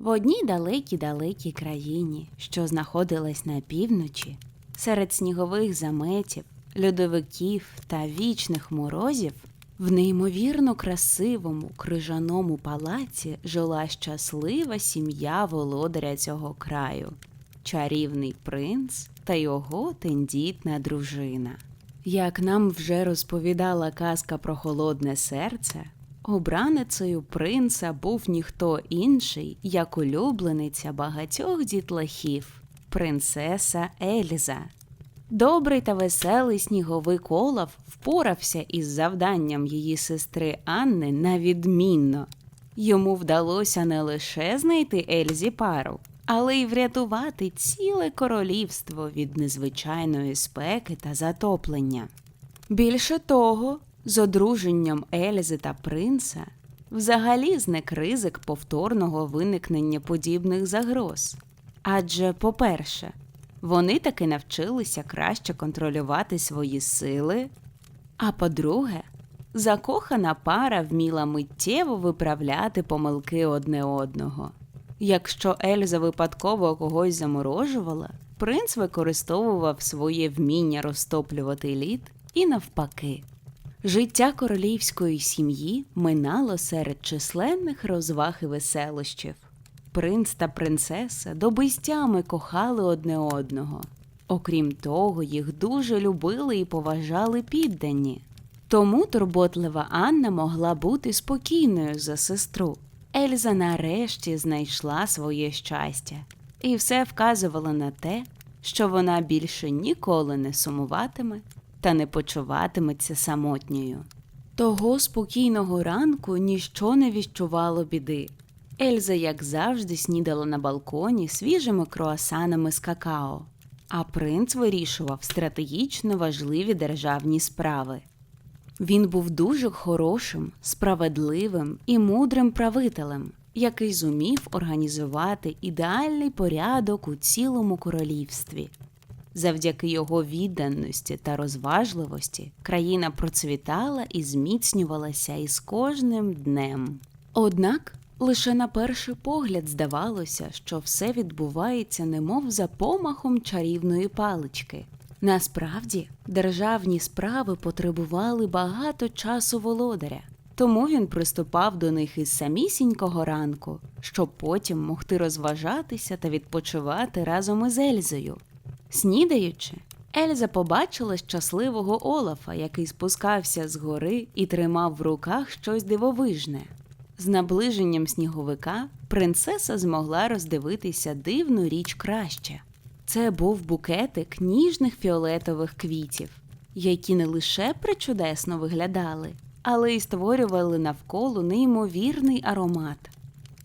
В одній далекій далекій країні, що знаходилась на півночі, серед снігових заметів, льодовиків та вічних морозів, в неймовірно красивому крижаному палаці жила щаслива сім'я володаря цього краю, чарівний принц та його тендітна дружина. Як нам вже розповідала казка про холодне серце, обраницею принца був ніхто інший, як улюблениця багатьох дітлахів, принцеса Ельза. Добрий та веселий сніговик Олаф впорався із завданням її сестри Анни на відмінно. Йому вдалося не лише знайти Ельзі пару, але й врятувати ціле королівство від незвичайної спеки та затоплення. Більше того, з одруженням Ельзи та принца взагалі зник ризик повторного виникнення подібних загроз. Адже, по-перше, вони таки навчилися краще контролювати свої сили. А по-друге, закохана пара вміла миттєво виправляти помилки одне одного. Якщо Ельза випадково когось заморожувала, принц використовував своє вміння розтоплювати лід і навпаки. Життя королівської сім'ї минало серед численних розваг і веселощів. Принц та принцеса добистями кохали одне одного. Окрім того, їх дуже любили і поважали піддані. Тому турботлива Анна могла бути спокійною за сестру. Ельза нарешті знайшла своє щастя, і все вказувало на те, що вона більше ніколи не сумуватиме та не почуватиметься самотньою. Того спокійного ранку ніщо не віщувало біди. Ельза, як завжди, снідала на балконі свіжими круасанами з какао, а принц вирішував стратегічно важливі державні справи. Він був дуже хорошим, справедливим і мудрим правителем, який зумів організувати ідеальний порядок у цілому королівстві. Завдяки його відданості та розважливості країна процвітала і зміцнювалася із кожним днем. Однак лише на перший погляд здавалося, що все відбувається немов за помахом чарівної палички. Насправді, державні справи потребували багато часу володаря, тому він приступав до них із самісінького ранку, щоб потім могти розважатися та відпочивати разом із Ельзою. Снідаючи, Ельза побачила щасливого Олафа, який спускався з гори і тримав в руках щось дивовижне. З наближенням сніговика принцеса змогла роздивитися дивну річ краще. Це був букетик ніжних фіолетових квітів, які не лише причудесно виглядали, але й створювали навколо неймовірний аромат.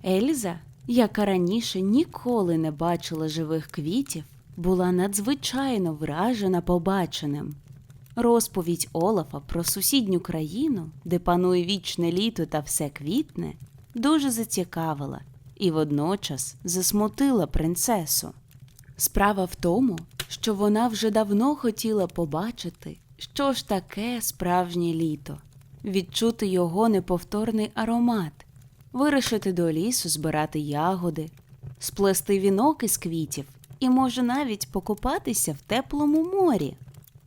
Ельза, яка раніше ніколи не бачила живих квітів, була надзвичайно вражена побаченим. Розповідь Олафа про сусідню країну, де панує вічне літо та все квітне, дуже зацікавила і водночас засмутила принцесу. Справа в тому, що вона вже давно хотіла побачити, що ж таке справжнє літо, відчути його неповторний аромат, вирішити до лісу збирати ягоди, сплести вінок із квітів і, може, навіть покупатися в теплому морі.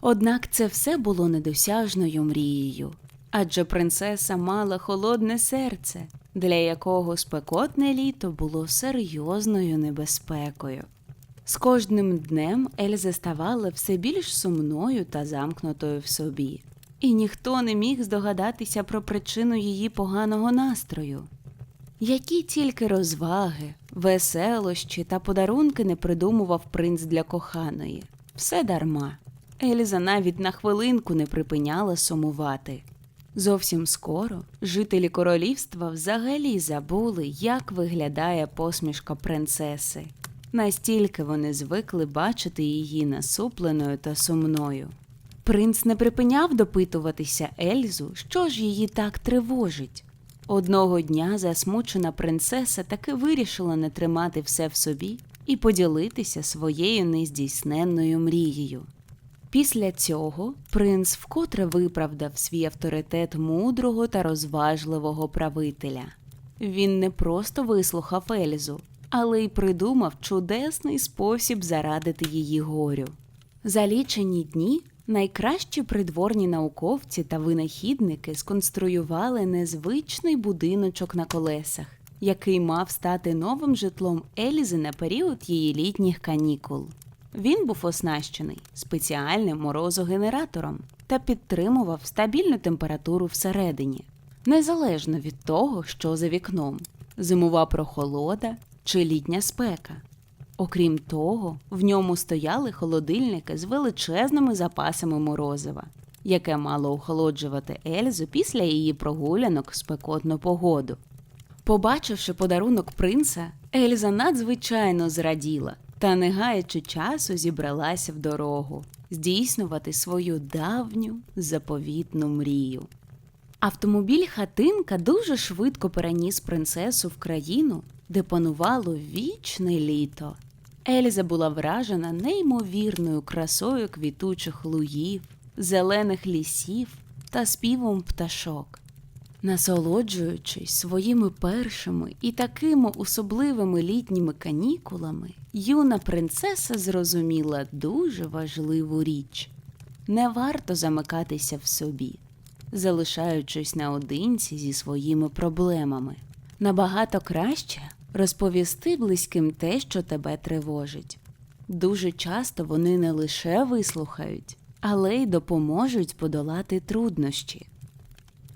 Однак це все було недосяжною мрією, адже принцеса мала холодне серце, для якого спекотне літо було серйозною небезпекою. З кожним днем Ельза ставала все більш сумною та замкнутою в собі, і ніхто не міг здогадатися про причину її поганого настрою. Які тільки розваги, веселощі та подарунки не придумував принц для коханої, все дарма. Ельза навіть на хвилинку не припиняла сумувати. Зовсім скоро жителі королівства взагалі забули, як виглядає посмішка принцеси. Настільки вони звикли бачити її насупленою та сумною. Принц не припиняв допитуватися Ельзу, що ж її так тривожить. Одного дня засмучена принцеса таки вирішила не тримати все в собі і поділитися своєю нездійсненною мрією. Після цього принц вкотре виправдав свій авторитет мудрого та розважливого правителя. Він не просто вислухав Ельзу, але й придумав чудесний спосіб зарадити її горю. За лічені дні найкращі придворні науковці та винахідники сконструювали незвичний будиночок на колесах, який мав стати новим житлом Елізи на період її літніх канікул. Він був оснащений спеціальним морозогенератором та підтримував стабільну температуру всередині, незалежно від того, що за вікном зимова прохолода чи літня спека. Окрім того, в ньому стояли холодильники з величезними запасами морозива, яке мало охолоджувати Ельзу після її прогулянок в спекотну погоду. Побачивши подарунок принца, Ельза надзвичайно зраділа та, не гаючи часу, зібралася в дорогу здійснювати свою давню заповітну мрію. Автомобіль хатинка дуже швидко переніс принцесу в країну, де панувало вічне літо. Ельза була вражена неймовірною красою квітучих лугів, зелених лісів та співом пташок. Насолоджуючись своїми першими і такими особливими літніми канікулами, юна принцеса зрозуміла дуже важливу річ не варто замикатися в собі, залишаючись наодинці зі своїми проблемами. Набагато краще розповісти близьким те, що тебе тривожить. Дуже часто вони не лише вислухають, але й допоможуть подолати труднощі.